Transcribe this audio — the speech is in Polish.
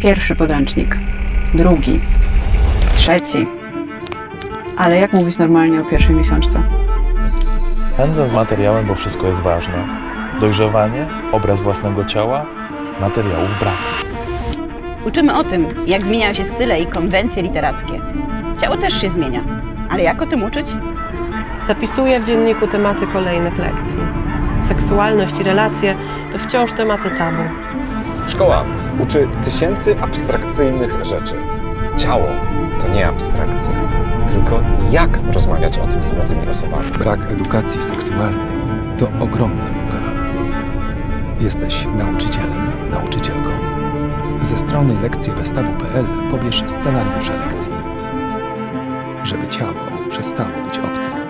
Pierwszy podręcznik, drugi, trzeci. Ale jak mówić normalnie o pierwszej miesiączce? Pędzę z materiałem, bo wszystko jest ważne. Dojrzewanie, obraz własnego ciała, materiałów brak. Uczymy o tym, jak zmieniają się style i konwencje literackie. Ciało też się zmienia, ale jak o tym uczyć? Zapisuję w dzienniku tematy kolejnych lekcji. Seksualność i relacje to wciąż tematy tabu. Szkoła uczy tysięcy abstrakcyjnych rzeczy. Ciało to nie abstrakcja, tylko jak rozmawiać o tym z młodymi osobami. Brak edukacji seksualnej to ogromna luka. Jesteś nauczycielem, nauczycielką. Ze strony lekcjebestabu.pl pobierz scenariusze lekcji. Żeby ciało przestało być obce.